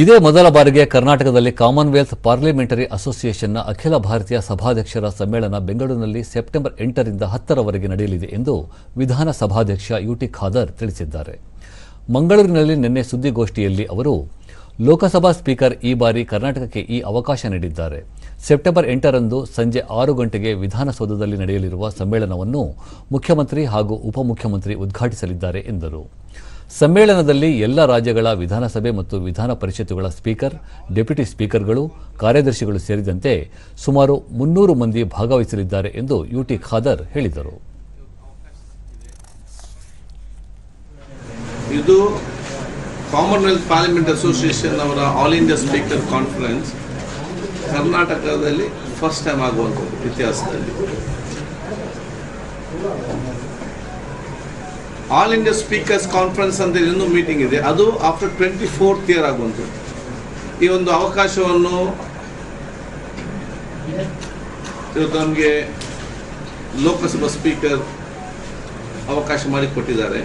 ಇದೇ ಮೊದಲ ಬಾರಿಗೆ ಕರ್ನಾಟಕದಲ್ಲಿ ಕಾಮನ್ವೆಲ್ತ್ ಪಾರ್ಲಿಮೆಂಟರಿ ಅಸೋಸಿಯೇಷನ್ನ ಅಖಿಲ ಭಾರತೀಯ ಸಭಾಧ್ಯಕ್ಷರ ಸಮ್ಮೇಳನ ಬೆಂಗಳೂರಿನಲ್ಲಿ ಸೆಪ್ಟೆಂಬರ್ ಎಂಟರಿಂದ ಹತ್ತರವರೆಗೆ ನಡೆಯಲಿದೆ ಎಂದು ವಿಧಾನಸಭಾಧ್ಯಕ್ಷ ಯುಟಿ ಖಾದರ್ ತಿಳಿಸಿದ್ದಾರೆ. ಮಂಗಳೂರಿನಲ್ಲಿ ನಿನ್ನೆ ಸುದ್ದಿಗೋಷ್ಠಿಯಲ್ಲಿ ಅವರು, ಲೋಕಸಭಾ ಸ್ಪೀಕರ್ ಈ ಬಾರಿ ಕರ್ನಾಟಕಕ್ಕೆ ಈ ಅವಕಾಶ ನೀಡಿದ್ದಾರೆ. ಸೆಪ್ಟೆಂಬರ್ ಎಂಟರಂದು ಸಂಜೆ ಆರು ಗಂಟೆಗೆ ವಿಧಾನಸೌಧದಲ್ಲಿ ನಡೆಯಲಿರುವ ಸಮ್ಮೇಳನವನ್ನು ಮುಖ್ಯಮಂತ್ರಿ ಹಾಗೂ ಉಪಮುಖ್ಯಮಂತ್ರಿ ಉದ್ಘಾಟಿಸಲಿದ್ದಾರೆ ಎಂದರು. ಸಮ್ಮೇಳನದಲ್ಲಿ ಎಲ್ಲ ರಾಜ್ಯಗಳ ವಿಧಾನಸಭೆ ಮತ್ತು ವಿಧಾನ ಪರಿಷತ್ತುಗಳ ಸ್ಪೀಕರ್, ಡೆಪ್ಯೂಟಿ ಸ್ಪೀಕರ್ಗಳು, ಕಾರ್ಯದರ್ಶಿಗಳು ಸೇರಿದಂತೆ ಸುಮಾರು ಮುನ್ನೂರು ಮಂದಿ ಭಾಗವಹಿಸಲಿದ್ದಾರೆ ಎಂದು ಯುಟಿ ಖಾದರ್ ಹೇಳಿದರು. ಇದು ಕಾಮನ್ವೆಲ್ತ್ ಪಾರ್ಲಿಮೆಂಟ್ ಅಸೋಸಿಯೇಷನ್ ಅವರ ಆಲ್ ಇಂಡಿಯಾ ಸ್ಪೀಕರ್ ಕಾನ್ಫರೆನ್ಸ್ ಕರ್ನಾಟಕದಲ್ಲಿ ಫಸ್ಟ್ ಟೈಮ್ ಆಗುವಂಥದ್ದು ಇತಿಹಾಸದಲ್ಲಿ. ಆಲ್ ಇಂಡಿಯಾ ಸ್ಪೀಕರ್ಸ್ ಕಾನ್ಫರೆನ್ಸ್ ಅಂತ ಇನ್ನೊಂದು ಮೀಟಿಂಗ್ ಇದೆ. ಅದು ಆಫ್ಟರ್ ಟ್ವೆಂಟಿ ಫೋರ್ತ್ ಇಯರ್ ಆಗುವಂಥದ್ದು. ಈ ಒಂದು ಅವಕಾಶವನ್ನು ಇವತ್ತು ನಮಗೆ ಲೋಕಸಭಾ ಸ್ಪೀಕರ್ ಅವಕಾಶ ಮಾಡಿಕೊಟ್ಟಿದ್ದಾರೆ.